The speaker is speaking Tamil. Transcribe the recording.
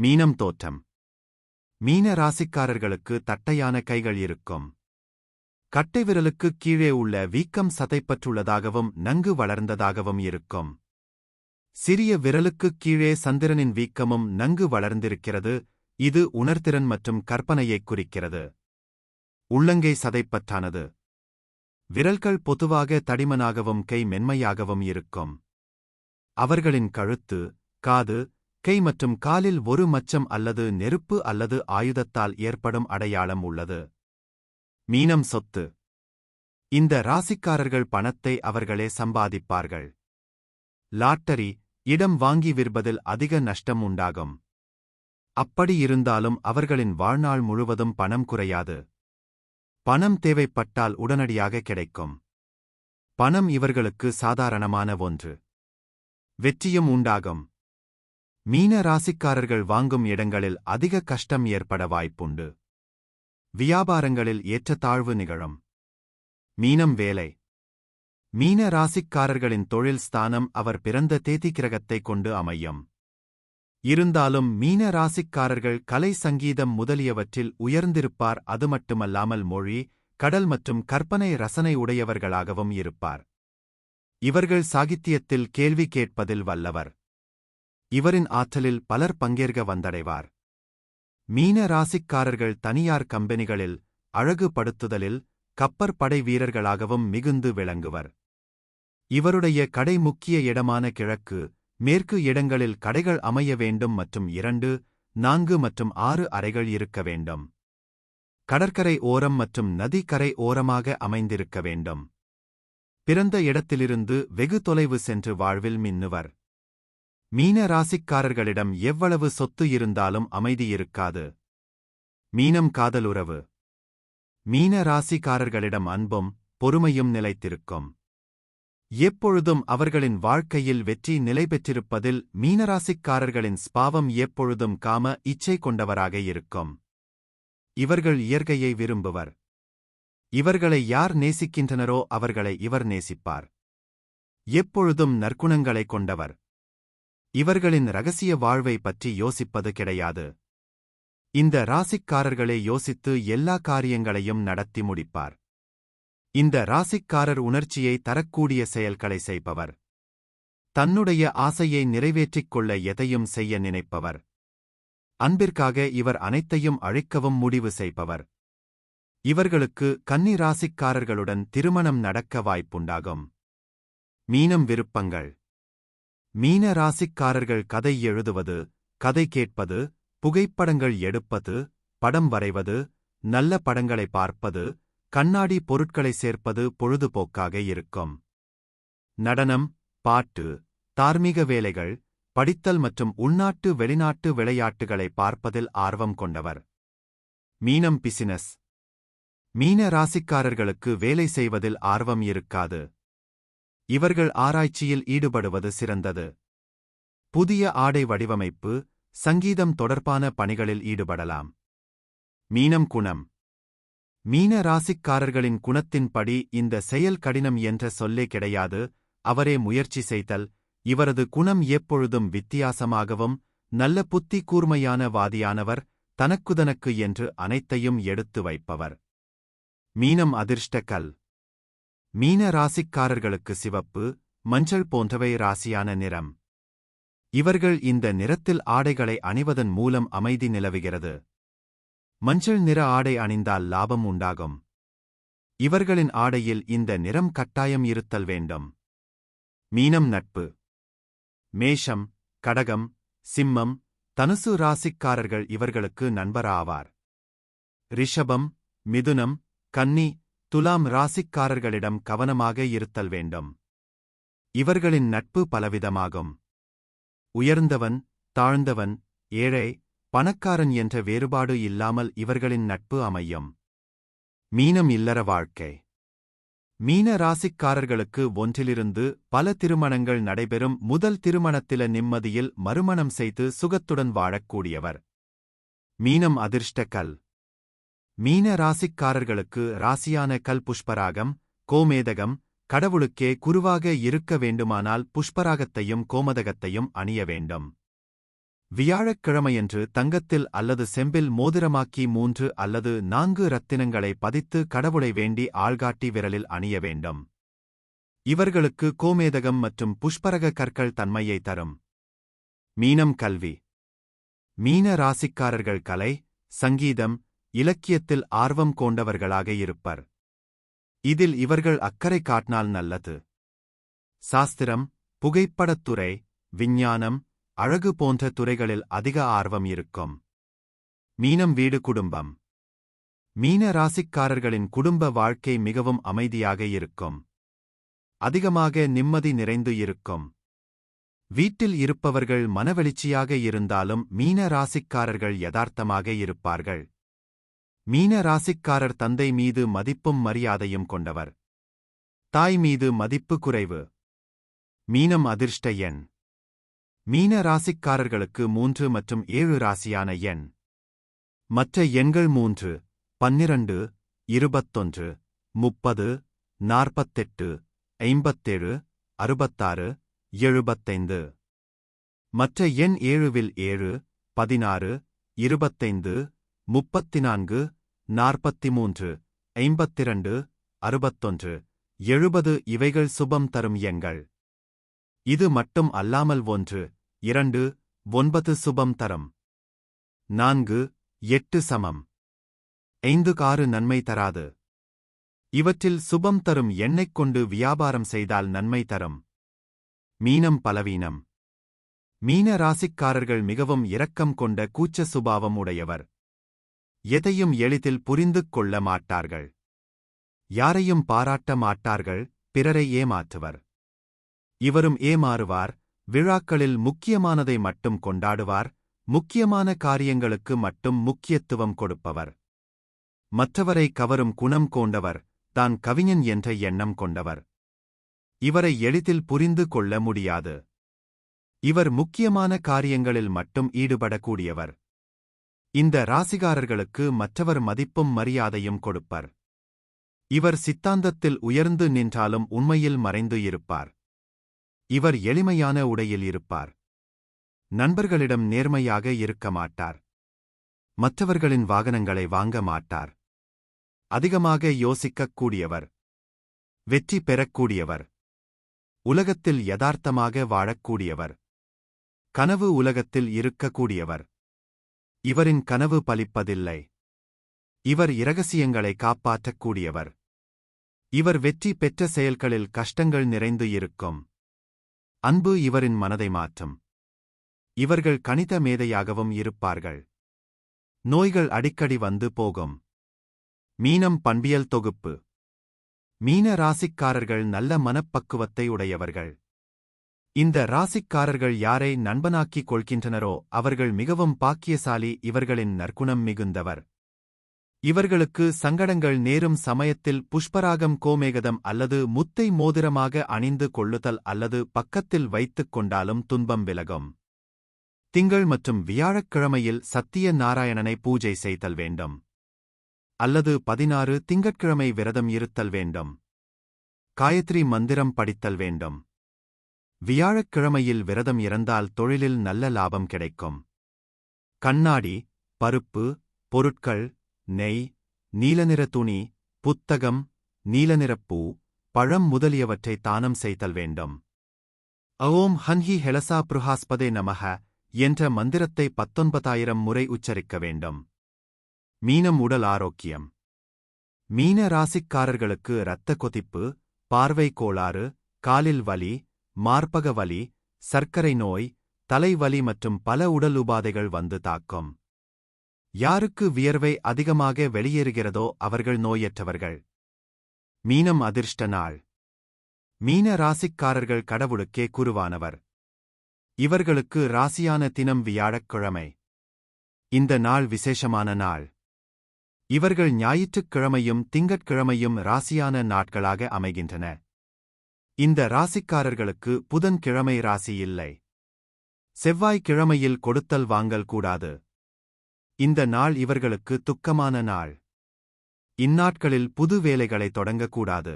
மீனம் தோற்றம். மீன ராசிக்காரர்களுக்கு தட்டையான கைகள் இருக்கும். கட்டை விரலுக்குக் கீழே உள்ள வீக்கம் சதைப்பற்றுள்ளதாகவும் நன்கு வளர்ந்ததாகவும் இருக்கும். சிறிய விரலுக்குக் கீழே சந்திரனின் வீக்கமும் நன்கு வளர்ந்திருக்கிறது. இது உணர்திறன் மற்றும் கற்பனையைக் குறிக்கிறது. உள்ளங்கை சதைப்பற்றானது. விரல்கள் பொதுவாக தடிமனாகவும் கை மென்மையாகவும் இருக்கும். அவர்களின் கழுத்து காது கை மற்றும் காலில் ஒரு மச்சம் அல்லது நெருப்பு அல்லது ஆயுதத்தால் ஏற்படும் அடையாளம் உள்ளது. மீனம் சொத்து. இந்த ராசிக்காரர்கள் பணத்தை அவர்களே சம்பாதிப்பார்கள். லாட்டரி இடம் வாங்கி விற்பதில் அதிக நஷ்டம் உண்டாகும். அப்படியிருந்தாலும் அவர்களின் வாழ்நாள் முழுவதும் பணம் குறையாது. பணம் தேவைப்பட்டால் உடனடியாக கிடைக்கும். பணம் இவர்களுக்கு சாதாரணமான ஒன்று. வெற்றியும் உண்டாகும். மீன ராசிக்காரர்கள் வாங்கும் இடங்களில் அதிக கஷ்டம் ஏற்பட வாய்ப்புண்டு. வியாபாரங்களில் ஏற்றத்தாழ்வு நிகழும். மீனம் வேலை. மீன ராசிக்காரர்களின் தொழில் ஸ்தானம் அவர் பிறந்த தேதி கிரகத்தைக் கொண்டு அமையும். இருந்தாலும் மீன ராசிக்காரர்கள் கலை சங்கீதம் முதலியவற்றில் உயர்ந்திருப்பார் அது மட்டுமல்லாமல் மொழி கடல் மற்றும் கற்பனை ரசனை உடையவர்களாகவும் இருப்பார். இவர்கள் சாகித்தியத்தில் கேள்வி கேட்பதில் வல்லவர். இவரின் ஆற்றலில் பலர் பங்கேற்க வந்தடைவார். மீன ராசிக்காரர்கள் தனியார் கம்பெனிகளில் அழகுபடுத்துதலில் கப்பற்படை வீரர்களாகவும் மிகுந்து விளங்குவர். இவருடைய கடை முக்கிய இடமான கிழக்கு மேற்கு இடங்களில் கடைகள் அமைய வேண்டும் மற்றும் இரண்டு நான்கு மற்றும் ஆறு அறைகள் இருக்க வேண்டும். கடற்கரை ஓரம் மற்றும் நதிக்கரை ஓரமாக அமைந்திருக்க வேண்டும். பிறந்த இடத்திலிருந்து வெகு தொலைவு சென்று வாழ்வில் மின்னுவர். மீன ராசிக்காரர்களிடம் எவ்வளவு சொத்து இருந்தாலும் அமைதி இருக்காது மீனம் காதலுறவு. மீன ராசிக்காரர்களிடம் அன்பும் பொறுமையும் நிலைத்திருக்கும். எப்பொழுதும் அவர்களின் வாழ்க்கையில் வெற்றி நிலை பெற்றிருப்பதில் மீனராசிக்காரர்களின் ஸ்பாவம் எப்பொழுதும் காம இச்சை கொண்டவராக இருக்கும். இவர்கள் இயற்கையை விரும்புவர். இவர்களை யார் நேசிக்கின்றனரோ அவர்களை இவர் நேசிப்பார். எப்பொழுதும் நற்குணங்களை கொண்டவர். இவர்களின் ரகசிய வாழ்வை பற்றி யோசிப்பது கிடையாது. இந்த ராசிக்காரர்களே யோசித்து எல்லா காரியங்களையும் நடத்தி முடிப்பார். இந்த ராசிக்காரர் உணர்ச்சியை தரக்கூடிய செயல்களை செய்பவர். தன்னுடைய ஆசையை நிறைவேற்றிக் கொள்ள எதையும் செய்ய நினைப்பவர். அன்பிற்காக இவர் அனைத்தையும் அழிக்கவும் முடிவு செய்பவர். இவர்களுக்கு கன்னி ராசிக்காரர்களுடன் திருமணம் நடக்க வாய்ப்புண்டாகும். மீனம் விருப்பங்கள். மீன ராசிக்காரர்கள் கதை எழுதுவது கதை கேட்பது புகைப்படங்கள் எடுப்பது படம் வரைவது நல்ல படங்களை பார்ப்பது கண்ணாடி பொருட்களை சேர்ப்பது பொழுதுபோக்காக இருக்கும். நடனம் பாட்டு தார்மீக வேலைகள் படித்தல் மற்றும் உள்நாட்டு வெளிநாட்டு விளையாட்டுகளை பார்ப்பதில் ஆர்வம் கொண்டவர். மீனம் பிசினஸ். மீன ராசிக்காரர்களுக்கு வேலை செய்வதில் ஆர்வம் இருக்காது. இவர்கள் ஆராய்ச்சியில் ஈடுபடுவது சிறந்தது. புதிய ஆடை வடிவமைப்பு சங்கீதம் தொடர்பான பணிகளில் ஈடுபடலாம். மீனம் குணம். மீன ராசிக்காரர்களின் குணத்தின்படி இந்த செயல் கடினம் என்ற சொல்லே கிடையாது அவரே முயற்சி செய்தல் இவரது குணம் எப்பொழுதும் வித்தியாசமாகவும் நல்ல புத்தி கூர்மையான வாதியானவர் தனக்குதனக்கு என்று அனைத்தையும் எடுத்து வைப்பவர். மீனம் அதிர்ஷ்ட கல் மீன ராசிக்காரர்களுக்கு சிவப்பு மஞ்சள் போன்றவை ராசியான நிறம். இவர்கள் இந்த நிறத்தில் ஆடைகளை அணிவதன் மூலம் அமைதி நிலவுகிறது. மஞ்சள் நிற ஆடை அணிந்தால் லாபம் உண்டாகும். இவர்களின் ஆடையில் இந்த நிறம் கட்டாயம் இருத்தல் வேண்டும். மீனம் நட்பு. மேஷம் கடகம் சிம்மம் தனுசு ராசிக்காரர்கள் இவர்களுக்கு நண்பராவார். ரிஷபம் மிதுனம் கன்னி துலாம் ராசிக்காரர்களிடம் கவனமாக இருத்தல் வேண்டும். இவர்களின் நட்பு பலவிதமாகும். உயர்ந்தவன் தாழ்ந்தவன் ஏழை பணக்காரன் என்ற வேறுபாடு இல்லாமல் இவர்களின் நட்பு அமையும். மீனம் இல்லற வாழ்க்கை. மீன ராசிக்காரர்களுக்கு ஒன்றிலிருந்து பல திருமணங்கள் நடைபெறும் முதல் திருமணத்தில நிம்மதியில் மறுமணம் செய்து சுகத்துடன் வாழக்கூடியவர். மீனம் அதிர்ஷ்ட கல் மீன ராசிக்காரர்களுக்கு ராசியான கல் புஷ்பராகம் கோமேதகம் கடவுளுக்கே குருவாக இருக்க வேண்டுமானால் புஷ்பராகத்தையும் கோமதகத்தையும் அணிய வேண்டும். வியாழக்கிழமையன்று தங்கத்தில் அல்லது செம்பில் மோதிரமாக்கி மூன்று அல்லது நான்கு ரத்தினங்களை பதித்து கடவுளை வேண்டி ஆள்காட்டி விரலில் அணிய வேண்டும். இவர்களுக்கு கோமேதகம் மற்றும் புஷ்பரக கற்கள் தன்மையை தரும். மீனம் கல்வி. மீன ராசிக்காரர்கள் கலை சங்கீதம் இலக்கியத்தில் ஆர்வம் கொண்டவர்களாக இருப்பர். இதில் இவர்கள் அக்கறை காட்டினால் நல்லது. சாஸ்திரம் புகைப்படத்துறை விஞ்ஞானம் அழகு போன்ற துறைகளில் அதிக ஆர்வம் இருக்கும். மீனம் வீடு குடும்பம். மீன ராசிக்காரர்களின் குடும்ப வாழ்க்கை மிகவும் அமைதியாக இருக்கும். அதிகமாக நிம்மதி நிறைந்து இருக்கும். வீட்டில் இருப்பவர்கள் மனவெளிச்சியாக இருந்தாலும் மீன ராசிக்காரர்கள் யதார்த்தமாக இருப்பார்கள். மீன ராசிக்காரர் தந்தை மீது மதிப்பும் மரியாதையும் கொண்டவர். தாய் மீது மதிப்பு குறைவு. மீனம் அதிர்ஷ்ட எண். மீன ராசிக்காரர்களுக்கு மூன்று மற்றும் ஏழு ராசியான எண். மற்ற எண்கள் மூன்று பன்னிரண்டு இருபத்தொன்று முப்பது நாற்பத்தெட்டு ஐம்பத்தேழு அறுபத்தாறு எழுபத்தைந்து. மற்ற எண் ஏழுவில் ஏழு பதினாறு இருபத்தைந்து முப்பத்தி நான்கு நாற்பத்தி மூன்று ஐம்பத்திரண்டு அறுபத்தொன்று எழுபது இவைகள் சுபம் தரும் எண்கள். இது மட்டும் அல்லாமல் ஒன்று இரண்டு ஒன்பது சுபம் தரும். நான்கு எட்டு சமம். ஐந்து காறு நன்மை தராது. இவற்றில் சுபம் தரும் எண்ணைக் கொண்டு வியாபாரம் செய்தால் நன்மை தரும். மீனம் பலவீனம். மீன ராசிக்காரர்கள் மிகவும் இரக்கம் கொண்ட கூச்ச சுபாவம் உடையவர். எதையும் எளிதில் புரிந்து கொள்ள மாட்டார்கள். யாரையும் பாராட்ட மாட்டார்கள் பிறரை ஏமாற்றுவர். இவரும் ஏமாறுவார் விழாக்களில் முக்கியமானதை மட்டும் கொண்டாடுவார் முக்கியமான காரியங்களுக்கு மட்டும் முக்கியத்துவம் கொடுப்பவர். மற்றவரை கவரும் குணம் கொண்டவர் தான் கவிஞன் என்ற எண்ணம் கொண்டவர். இவரை எளிதில் புரிந்து கொள்ள முடியாது. இவர் முக்கியமான காரியங்களில் மட்டும் ஈடுபடக்கூடியவர். இந்த ராசிகாரர்களுக்கு மற்றவர் மதிப்பும் மரியாதையும் கொடுப்பர். இவர் சித்தாந்தத்தில் உயர்ந்து நின்றாலும் உண்மையில் மறைந்து இருப்பார். இவர் எளிமையான உடையில் இருப்பார். நண்பர்களிடம் நேர்மையாக இருக்க மாட்டார். மற்றவர்களின் வாகனங்களை வாங்க மாட்டார். அதிகமாக யோசிக்கக்கூடியவர். வெற்றி பெறக்கூடியவர். உலகத்தில் யதார்த்தமாக வாழக்கூடியவர். கனவு உலகத்தில் இருக்கக்கூடியவர். இவரின் கனவு பலிப்பதில்லை. இவர் இரகசியங்களை காப்பாற்றக்கூடியவர். இவர் வெற்றி பெற்ற செயல்களில் கஷ்டங்கள் நிறைந்து இருக்கும். அன்பு இவரின் மனதை மாற்றும். இவர்கள் கணித மேதையாகவும் இருப்பார்கள். நோய்கள் அடிக்கடி வந்து போகும். மீனம் பண்பியல் தொகுப்பு. மீன ராசிக்காரர்கள் நல்ல மனப்பக்குவத்தை உடையவர்கள். இந்த ராசிக்காரர்கள் யாரை நண்பனாக்கிக் கொள்கின்றனரோ அவர்கள் மிகவும் பாக்கியசாலி இவர்களின் நற்குணம் மிகுந்தவர். இவர்களுக்கு சங்கடங்கள் நேரும் சமயத்தில் புஷ்பராகம் கோமேகதம் அல்லது முத்தை மோதிரமாக அணிந்து கொள்ளுதல் அல்லது பக்கத்தில் வைத்துக் கொண்டாலும் துன்பம் விலகும். திங்கள் மற்றும் வியாழக்கிழமையில் சத்திய நாராயணனை பூஜை செய்தல் வேண்டும். அல்லது பதினாறு திங்கட்கிழமை விரதம் இருத்தல் வேண்டும். காயத்ரி மந்திரம் படித்தல் வேண்டும். வியாழக்கிழமையில் விரதம் இறந்தால் தொழிலில் நல்ல லாபம் கிடைக்கும். கண்ணாடி பருப்பு பொருட்கள் நெய் நீலநிற துணி புத்தகம் நீலநிறப்பூ பழம் முதலியவற்றை தானம் செய்தல் வேண்டும். அவோம் ஹன்ஹி ஹெலசா புருஹாஸ்பதே நமக என்ற மந்திரத்தை பத்தொன்பதாயிரம் முறை உச்சரிக்க வேண்டும். மீனம் உடல் ஆரோக்கியம். மீன ராசிக்காரர்களுக்கு இரத்த கொதிப்பு பார்வை கோளாறு காலில் வலி மார்பக வலி சர்க்கரை நோய் தலைவலி மற்றும் பல உடல் உபாதைகள் வந்து தாக்கும். யாருக்கு வியர்வை அதிகமாக வெளியேறுகிறதோ அவர்கள் நோயற்றவர்கள். மீனம் அதிர்ஷ்ட நாள். மீன ராசிக்காரர்கள் கடவுளுக்கே குருவானவர். இவர்களுக்கு ராசியான தினம் வியாழக்கிழமை இந்த நாள் விசேஷமான நாள். இவர்கள் ஞாயிற்றுக்கிழமையும் திங்கட்கிழமையும் ராசியான நாட்களாக அமைகின்றன. இந்த ராசிக்காரர்களுக்கு புதன்கிழமை ராசி இல்லை. செவ்வாய்க்கிழமையில் கொடுத்தல் வாங்கல் கூடாது. இந்த நாள் இவர்களுக்கு துக்கமான நாள். இந்நாட்களில் புது வேலைகளை தொடங்கக்கூடாது.